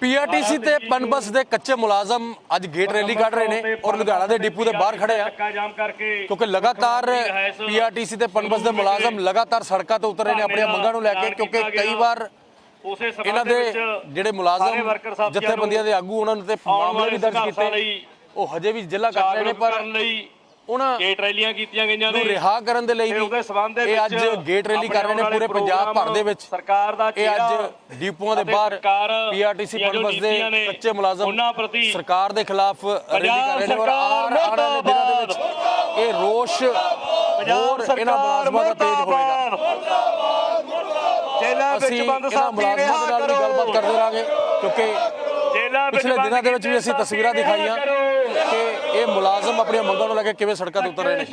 PRTC ਤੇ ਪਨਬਸ ਦੇ ਕੱਚੇ ਮੁਲਾਜ਼ਮ ਅੱਜ ਗੇਟ ਰੈਲੀ ਕੱਢ ਰਹੇ ਨੇ ਔਰ ਲੁਧਿਆਣਾ ਦੇ ਡਿਪੂ ਦੇ ਬਾਹਰ ਖੜੇ ਆ। ਕਿਉਂਕਿ ਲਗਾਤਾਰ ਪੀਆਰਟੀਸੀ ਤੇ ਪਨਬਸ ਦੇ ਮੁਲਾਜ਼ਮ ਲਗਾਤਾਰ ਸੜਕਾਂ ਤੇ ਉਤਰ ਰਹੇ ਨੇ ਆਪਣੀਆਂ ਮੰਗਾਂ ਨੂੰ ਲੈ ਕੇ ਕਿਉਂਕਿ ਕਈ ਵਾਰ ਇਹਨਾਂ ਦੇ ਜਿਹੜੇ ਮੁਲਾਜ਼ਮ ਜਥੇਬੰਦੀਆਂ ਦੇ ਆਗੂ ਉਹਨਾਂ ਨੂੰ ਤੇ ਮਾਮਲੇ ਵੀ ਦਰਜ ਕੀਤੇ। ਉਹ ਹਜੇ ਵੀ ਜ਼ਿਲ੍ਹਾ ਕੱਟ ਰਹੇ ਨੇ ਪਰ ਉਹਨਾਂ ਗੇਟ ਰੈਲੀਆਂ ਕੀਤੀਆਂ ਗਈਆਂ ਨੂੰ ਰਿਹਾ ਕਰਨ ਦੇ ਲਈ ਤੇ ਉਹਦੇ ਸਬੰਧ ਵੀ ਦੇ ਇਹ ਅੱਜ ਗੇਟ ਰੈਲੀ ਕਰ ਰਹੇ ਨੇ ਪੂਰੇ ਪੰਜਾਬ ਭਰ ਦੇ ਵਿੱਚ। ਸਰਕਾਰ ਦਾ ਇਹ ਅੱਜ ਡੀਪੂਆਂ ਦੇ ਬਾਹਰ ਪੀਆਰਟੀਸੀ ਪਨਬਸ ਦੇ ਕੱਚੇ ਮੁਲਾਜ਼ਮ ਉਹਨਾਂ ਪ੍ਰਤੀ ਸਰਕਾਰ ਦੇ ਖਿਲਾਫ ਰੈਲੀ ਕਰ ਰਹੇ ਨੇ ਔਰ ਆਉਣ ਵਾਲੇ ਦਿਨਾਂ ਦੇ ਵਿੱਚ ਇਹ ਰੋਸ਼ ਹੋਰ ਇਹਨਾਂ ਮੁਲਾਜ਼ਮਾਂ ਦਾ ਤੇਜ਼ ਹੋਏਗਾ ਜੇਲ੍ਹਾਂ ਵਿੱਚ ਬੰਦ ਸਾਥੀ ਰਿਹਾ ਵੀ ਗੱਲਬਾਤ ਕਰੋ। ਕਰਦੇ ਰਹਾਂਗੇ ਕਿਉਂਕਿ ਪਿਛਲੇ ਦਿਨਾਂ ਦੇ ਵਿੱਚ ਵੀ ਅਸੀਂ ਤਸਵੀਰਾਂ ਦਿਖਾਈਆਂ। ਕਿ ਇਹ ਮੁਲਾਜ਼ਮ ਆਪਣੀਆਂ ਮੰਗਾਂ ਨੂੰ ਲੈ ਕੇ ਕਿਵੇਂ ਸੜਕਾਂ ਤੇ ਉਤਰ ਰਹੇ ਨੇ।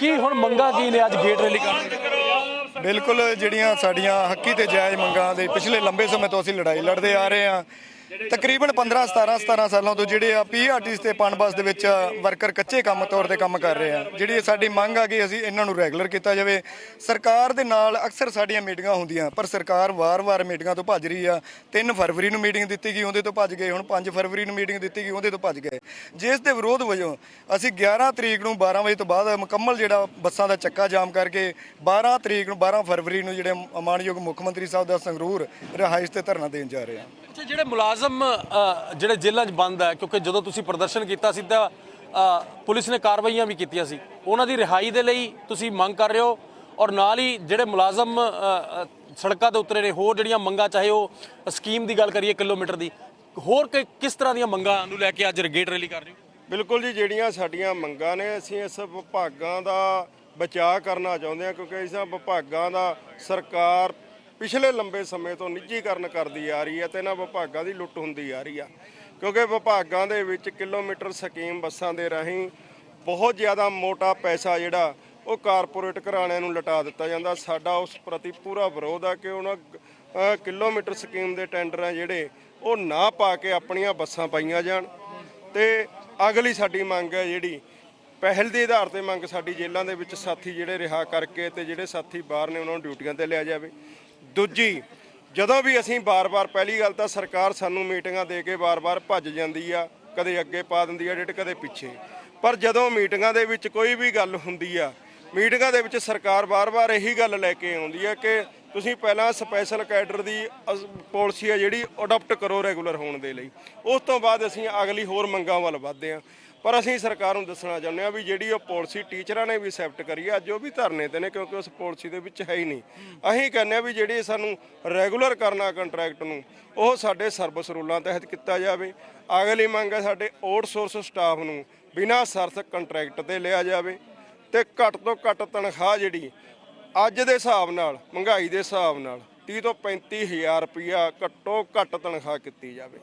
ਕੀ ਹੁਣ ਮੰਗਾਂ ਕੀ ਨੇ ਅੱਜ ਗੇਟ ਰੈਲੀ ਕਰ ਰਹੇ ਨੇ ਬਿਲਕੁਲ ਜਿਹੜੀਆਂ ਸਾਡੀਆਂ ਹੱਕੀ ਤੇ ਜਾਇਜ਼ ਮੰਗਾਂ ਦੇ ਪਿਛਲੇ ਲੰਬੇ ਸਮੇਂ ਤੋਂ ਅਸੀਂ ਲੜਾਈ ਲੜਦੇ ਆ ਰਹੇ ਹਾਂ। ਤਕਰੀਬਨ 15 17 17 ਸਾਲਾਂ ਤੋਂ ਜਿਹੜੇ ਆ ਪੀਆਰਟੀਸ ਤੇ ਪਨਬਸ ਦੇ ਵਿੱਚ ਵਰਕਰ ਕੱਚੇ ਕੰਮ ਤੌਰ ਤੇ ਕੰਮ ਕਰ ਰਹੇ ਆ। ਜਿਹੜੀ ਸਾਡੀ ਮੰਗ ਆ ਕਿ ਅਸੀਂ ਇਹਨਾਂ ਨੂੰ ਰੈਗੂਲਰ ਕੀਤਾ ਜਾਵੇ। ਸਰਕਾਰ ਦੇ ਨਾਲ ਅਕਸਰ ਸਾਡੀਆਂ ਮੀਟਿੰਗਾਂ ਹੁੰਦੀਆਂ, ਪਰ ਸਰਕਾਰ ਵਾਰ-ਵਾਰ ਮੀਟਿੰਗਾਂ ਤੋਂ ਭੱਜ ਰਹੀ ਆ। 3 ਫਰਵਰੀ ਨੂੰ ਮੀਟਿੰਗ ਦਿੱਤੀ ਗਈ, ਉਹਦੇ ਤੋਂ ਭੱਜ ਗਏ, ਹੁਣ 5 ਫਰਵਰੀ ਨੂੰ ਮੀਟਿੰਗ ਦਿੱਤੀ ਗਈ, ਉਹਦੇ ਤੋਂ ਭੱਜ ਗਏ। ਜਿਸ ਦੇ ਵਿਰੋਧ ਵਜੋਂ ਅਸੀਂ 11 ਤਰੀਕ ਨੂੰ 12 ਵਜੇ ਤੋਂ ਬਾਅਦ ਮੁਕੰਮਲ ਜਿਹੜਾ ਬੱਸਾਂ ਦਾ ਚੱਕਾ ਜਾਮ ਕਰਕੇ 12 ਤਰੀਕ ਨੂੰ 12 ਫਰਵਰੀ ਨੂੰ ਜਿਹੜੇ ਮਾਨਯੋਗ ਮੁੱਖ ਮੰਤਰੀ ਸਾਹਿਬ ਦਾ ਸੰਗਰੂਰ ਰਿਹਾਇਸ਼ ਤੇ ਧਰਨਾ ਦੇਣ ਜਾ ਰਹੇ ਹਾਂ ਅੱਛਾ, ਜਿਹੜੇ ਮੁਲਾਜ਼ਮ ਅ, ਜਿਹੜੇ ਜੇਲ੍ਹਾਂ 'ਚ ਬੰਦ ਹੈ ਕਿਉਂਕਿ ਜਦੋਂ ਤੁਸੀਂ ਪ੍ਰਦਰਸ਼ਨ ਕੀਤਾ ਸੀ ਤਾਂ ਪੁਲਿਸ ਨੇ ਕਾਰਵਾਈਆਂ ਵੀ ਕੀਤੀਆਂ ਸੀ। ਉਹਨਾਂ ਦੀ ਰਿਹਾਈ ਦੇ ਲਈ ਤੁਸੀਂ ਮੰਗ ਕਰ ਰਹੇ ਹੋ ਔਰ ਨਾਲ ਹੀ ਜਿਹੜੇ ਮੁਲਾਜ਼ਮ ਸੜਕਾਂ ਤੇ ਉਤਰੇ ਨੇ ਹੋਰ ਜਿਹੜੀਆਂ ਮੰਗਾਂ ਚਾਹੇ ਉਹ ਸਕੀਮ ਦੀ ਗੱਲ ਕਰੀਏ ਕਿਲੋਮੀਟਰ ਦੀ ਹੋਰ ਕਿਸ ਤਰ੍ਹਾਂ ਦੀਆਂ ਮੰਗਾਂ ਨੂੰ ਲੈ ਕੇ ਅੱਜ ਗੇਟ ਰੈਲੀ ਕਰ ਰਹੇ ਹੋ? ਬਿਲਕੁਲ ਜੀ ਜਿਹੜੀਆਂ ਸਾਡੀਆਂ ਮੰਗਾਂ ਨੇ ਅਸੀਂ ਇਸ ਵਿਭਾਗਾਂ ਦਾ ਬਚਾਅ ਕਰਨਾ ਚਾਹੁੰਦੇ ਹਾਂ ਕਿਉਂਕਿ ਇਸ ਵਿਭਾਗਾਂ ਦਾ ਸਰਕਾਰ ਪਿਛਲੇ ਲੰਬੇ ਸਮੇਂ ਤੋਂ ਨਿੱਜੀਕਰਨ ਕਰਦੀ ਆ ਰਹੀ ਹੈ ਤੇ ਇਹਨਾਂ ਵਿਭਾਗਾਂ ਦੀ ਲੁੱਟ ਹੁੰਦੀ ਆ ਰਹੀ ਆ। ਕਿਉਂਕਿ ਵਿਭਾਗਾਂ ਦੇ ਵਿੱਚ ਕਿਲੋਮੀਟਰ ਸਕੀਮ ਬੱਸਾਂ ਦੇ ਰਾਹੀਂ ਬਹੁਤ ਜ਼ਿਆਦਾ ਮੋਟਾ ਪੈਸਾ ਜਿਹੜਾ, ਉਹ ਕਾਰਪੋਰੇਟ ਘਰਾਣਿਆਂ ਨੂੰ ਲਟਾ ਦਿੱਤਾ ਜਾਂਦਾ। ਸਾਡਾ ਉਸ ਪ੍ਰਤੀ ਪੂਰਾ ਵਿਰੋਧ ਆ ਕਿ ਉਹਨਾਂ ਕਿਲੋਮੀਟਰ ਸਕੀਮ ਦੇ ਟੈਂਡਰ ਆ ਜਿਹੜੇ, ਉਹ ਨਾ ਪਾ ਕੇ ਆਪਣੀਆਂ ਬੱਸਾਂ ਪਾਈਆਂ ਜਾਣ। ਤੇ ਅਗਲੀ ਸਾਡੀ ਮੰਗ ਹੈ ਜਿਹੜੀ, ਪਹਿਲ ਦੇ ਆਧਾਰ ਤੇ ਮੰਗ ਸਾਡੀ ਜੇਲ੍ਹਾਂ ਦੇ ਵਿੱਚ ਸਾਥੀ ਜਿਹੜੇ ਰਿਹਾ ਕਰਕੇ ਤੇ ਜਿਹੜੇ ਸਾਥੀ ਬਾਹਰ ਨੇ, ਉਹਨਾਂ ਨੂੰ ਡਿਊਟੀਆਂ ਤੇ ਲਿਆ ਜਾਵੇ। ਦੂਜੀ, ਜਦੋਂ ਵੀ ਅਸੀਂ ਬਾਰ-ਬਾਰ, ਪਹਿਲੀ ਗੱਲ ਤਾਂ ਸਰਕਾਰ ਸਾਨੂੰ ਮੀਟਿੰਗਾਂ ਦੇ ਕੇ ਬਾਰ-ਬਾਰ ਭੱਜ ਜਾਂਦੀ ਆ, ਕਦੇ ਅੱਗੇ ਪਾ ਦਿੰਦੀ ਆ ਡੇਟ, ਕਦੇ ਪਿੱਛੇ। ਪਰ ਜਦੋਂ ਮੀਟਿੰਗਾਂ ਦੇ ਵਿੱਚ ਕੋਈ ਵੀ ਗੱਲ ਹੁੰਦੀ ਆ, ਮੀਟਿੰਗਾਂ ਦੇ ਵਿੱਚ ਸਰਕਾਰ ਬਾਰ-ਬਾਰ ਇਹੀ ਗੱਲ ਲੈ ਕੇ ਆਉਂਦੀ ਹੈ ਕਿ ਤੁਸੀਂ ਪਹਿਲਾਂ ਸਪੈਸ਼ਲ ਕੈਡਰ ਦੀ ਪਾਲਿਸੀ ਹੈ ਜਿਹੜੀ, ਅਡਾਪਟ ਕਰੋ ਰੈਗੂਲਰ ਹੋਣ ਦੇ ਲਈ। ਉਸ ਤੋਂ ਬਾਅਦ ਅਸੀਂ ਅਗਲੀ ਹੋਰ ਮੰਗਾਂ ਵੱਲ ਵਧਦੇ ਹਾਂ ਪਰ ਅਸੀਂ ਸਰਕਾਰ ਨੂੰ ਦੱਸਣਾ ਚਾਹੁੰਦੇ ਹਾਂ ਵੀ ਜਿਹੜੀ ਉਹ ਪਾਲਿਸੀ ਟੀਚਰਾਂ ਨੇ ਵੀ ਐਕਸੈਪਟ ਕਰੀ ਹੈ ਅੱਜ ਉਹ ਵੀ ਧਰਨੇ ਤੇ ਨੇ ਕਿਉਂਕਿ ਉਸ ਪਾਲਿਸੀ ਦੇ ਵਿੱਚ ਹੈ ਹੀ ਨਹੀਂ। ਅਸੀਂ ਕਹਿੰਦੇ ਹਾਂ ਵੀ ਜਿਹੜੀ ਸਾਨੂੰ ਰੈਗੂਲਰ ਕਰਨਾ ਕੰਟਰੈਕਟ ਨੂੰ, ਉਹ ਸਾਡੇ ਸਰਵਿਸ ਰੂਲਾਂ ਤਹਿਤ ਕੀਤਾ ਜਾਵੇ। ਅਗਲੀ ਮੰਗ ਹੈ ਸਾਡੇ ਆਊਟਸੋਰਸ ਸਟਾਫ ਨੂੰ ਬਿਨਾਂ ਸ਼ਰਤ ਕੰਟਰੈਕਟ ਤੇ ਲਿਆ ਜਾਵੇ ਤੇ ਘੱਟ ਤੋਂ ਘੱਟ ਤਨਖਾਹ ਜਿਹੜੀ ਅੱਜ ਦੇ ਹਿਸਾਬ ਨਾਲ, ਮਹਿੰਗਾਈ ਦੇ ਹਿਸਾਬ ਨਾਲ 30 ਤੋਂ 35000 ਰੁਪਇਆ ਘੱਟੋ ਘੱਟ ਤਨਖਾਹ ਕੀਤੀ ਜਾਵੇ।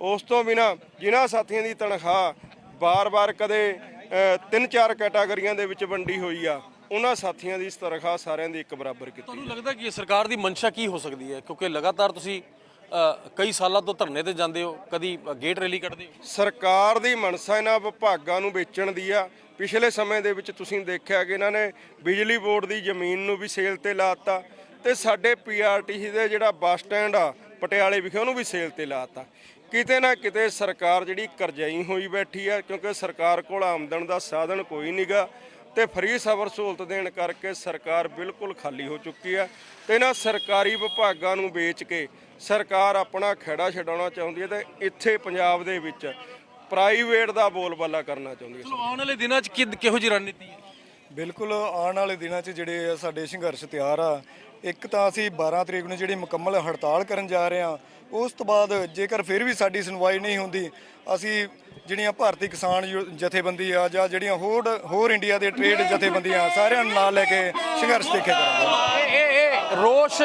ਉਸ ਤੋਂ ਬਿਨਾ ਜਿਨ੍ਹਾਂ ਸਾਥੀਆਂ ਦੀ ਤਨਖਾਹ ਬਾਰ-ਬਾਰ ਕਦੇ ਤਿੰਨ ਚਾਰ ਕੈਟਾਗਰੀਆਂ ਦੇ ਵਿੱਚ ਵੰਡੀ ਹੋਈ ਆ ਉਹਨਾਂ ਸਾਥੀਆਂ ਦੀ ਤਨਖਾਹ ਸਾਰਿਆਂ ਦੀ ਇੱਕ ਬਰਾਬਰ ਕੀਤੀ ਤੁਹਾਨੂੰ ਲੱਗਦਾ ਕਿ ਸਰਕਾਰ ਦੀ ਮਨਸ਼ਾ ਕੀ ਹੋ ਸਕਦੀ ਹੈ? ਕਿਉਂਕਿ ਲਗਾਤਾਰ ਤੁਸੀਂ ਕਈ ਸਾਲਾਂ ਤੋਂ ਧਰਨੇ ਤੇ ਜਾਂਦੇ ਹੋ ਕਦੀ ਗੇਟ ਰੈਲੀ ਕੱਢਦੇ ਹੋ। ਸਰਕਾਰ ਦੀ ਮਨਸਾ ਇਹਨਾਂ ਵਿਭਾਗਾਂ ਨੂੰ ਵੇਚਣ ਦੀ ਆ। ਪਿਛਲੇ ਸਮੇਂ ਦੇ ਵਿੱਚ ਤੁਸੀਂ ਦੇਖਿਆ ਕਿ ਇਹਨਾਂ ਨੇ ਬਿਜਲੀ ਬੋਰਡ ਦੀ ਜ਼ਮੀਨ ਨੂੰ ਵੀ ਸੇਲ ਤੇ ਲਾਤਾ ਤੇ ਸਾਡੇ ਪੀਆਰਟੀਸੀ ਦੇ ਜਿਹੜਾ ਬੱਸ ਸਟੈਂਡ ਆ ਪਟਿਆਲੇ ਵਿਖੇ ਉਹਨੂੰ ਵੀ ਸੇਲ ਤੇ ਲਾਤਾ ਕਿਤੇ ਨਾ ਕਿਤੇ ਸਰਕਾਰ ਜਿਹੜੀ ਕਰਜ਼ਾਈ ਹੋਈ ਬੈਠੀ ਆ ਕਿਉਂਕਿ ਸਰਕਾਰ ਕੋਲ ਆਮਦਨ ਦਾ ਸਾਧਨ ਕੋਈ ਨਹੀਂਗਾ ਤੇ ਫ੍ਰੀ ਸਬਰ ਸਹੂਲਤ ਦੇਣ ਕਰਕੇ ਸਰਕਾਰ ਬਿਲਕੁਲ ਖਾਲੀ ਹੋ ਚੁੱਕੀ ਆ ਤੇ ਇਹਨਾਂ ਸਰਕਾਰੀ ਵਿਭਾਗਾਂ ਨੂੰ ਵੇਚ ਕੇ ਸਰਕਾਰ ਆਪਣਾ ਖੇੜਾ ਛਡਾਉਣਾ ਚਾਹੁੰਦੀ ਹੈ ਤੇ ਇੱਥੇ ਪੰਜਾਬ ਦੇ ਵਿੱਚ ਪ੍ਰਾਈਵੇਟ ਦਾ ਬੋਲਬਾਲਾ ਕਰਨਾ ਚਾਹੁੰਦੀ ਹੈ ਚਲੋ ਆਉਣ ਵਾਲੇ ਦਿਨਾਂ 'ਚ ਕਿ- ਕਿਹੋ ਜਿਹੀ ਰਣਨੀਤੀ ਹੈ? ਬਿਲਕੁਲ ਆਉਣ ਵਾਲੇ ਦਿਨਾਂ 'ਚ ਜਿਹੜੇ ਆ ਸਾਡੇ ਸੰਘਰਸ਼ ਤਿਆਰ ਆ ਇੱਕ ਤਾਂ ਅਸੀਂ 12 ਤਰੀਕ ਨੂੰ ਜਿਹੜੀ ਮੁਕੰਮਲ ਹੜਤਾਲ ਕਰਨ ਜਾ ਰਹੇ ਹਾਂ ਉਸ ਤੋਂ ਬਾਅਦ ਜੇਕਰ ਫਿਰ ਵੀ ਸਾਡੀ ਸੁਣਵਾਈ ਨਹੀਂ ਹੁੰਦੀ ਅਸੀਂ ਜਿਹੜੀਆਂ ਭਾਰਤੀ ਕਿਸਾਨ ਯੂ- ਜਥੇਬੰਦੀ ਆ ਜਾਂ ਜਿਹੜੀਆਂ ਹੋਰ ਹੋਰ ਇੰਡੀਆ ਦੇ ਟ੍ਰੇਡ ਜਥੇਬੰਦੀਆਂ ਸਾਰਿਆਂ ਨੂੰ ਨਾਲ ਲੈ ਕੇ ਸੰਘਰਸ਼ ਦੇਖੇ ਕਰਾਂਗੇ। ਇਹ ਇਹ ਇਹ ਰੋਸ਼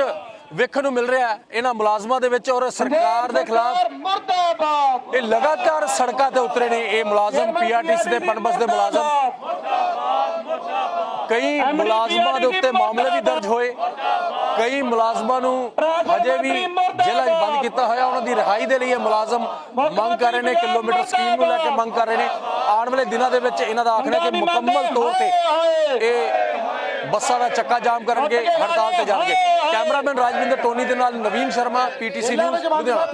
ਵੇਖਣ ਨੂੰ ਮਿਲ ਰਿਹਾ ਹੈ ਇਹਨਾਂ ਮੁਲਾਜ਼ਮਾਂ ਦੇ ਵਿੱਚ ਔਰ ਸਰਕਾਰ ਦੇ ਖਿਲਾਫ। ਮਰਦਾਬਾਦ ਇਹ ਲਗਾਤਾਰ ਸੜਕਾਂ ਤੇ ਉਤਰੇ ਨੇ ਇਹ ਮੁਲਾਜ਼ਮ ਪੀਆਰਟੀਸੀ ਦੇ ਪਨਬਸ ਦੇ ਮੁਲਾਜ਼ਮ। ਕਈ ਮੁਲਾਜ਼ਮਾਂ ਦੇ ਉੱਤੇ ਮਾਮਲੇ ਵੀ ਦਰਜ ਹੋਏ। ਕਈ ਮੁਲਾਜ਼ਮਾਂ ਨੂੰ ਹਜੇ ਵੀ ਜੇਲ੍ਹਾਂ 'ਚ ਬੰਦ ਕੀਤਾ ਹੋਇਆ। ਉਹਨਾਂ ਦੀ ਰਿਹਾਈ ਦੇ ਲਈ ਇਹ ਮੁਲਾਜ਼ਮ ਮੰਗ ਕਰ ਰਹੇ ਨੇ ਕਿਲੋਮੀਟਰ ਸਕੀਮ ਨੂੰ ਲੈ ਕੇ ਮੰਗ ਕਰ ਰਹੇ ਨੇ। ਆਉਣ ਵਾਲੇ ਦਿਨਾਂ ਦੇ ਵਿੱਚ ਇਹਨਾਂ ਦਾ ਆਖਣਾ ਕਿ ਮੁਕੰਮਲ ਤੌਰ ਤੇ ਇਹ ਬੱਸਾਂ ਦਾ ਚੱਕਾ ਜਾਮ ਕਰਨਗੇ ਹੜਤਾਲ ਤੇ ਜਾਣਗੇ। ਕੈਮਰਾਮੈਨ ਰਾਜਵਿੰਦਰ ਟੋਨੀ ਦੇ ਨਾਲ ਨਵੀਨ ਸ਼ਰਮਾ ਪੀਟੀਸੀ ਨਿਊਜ਼ ਲੁਧਿਆਣਾ।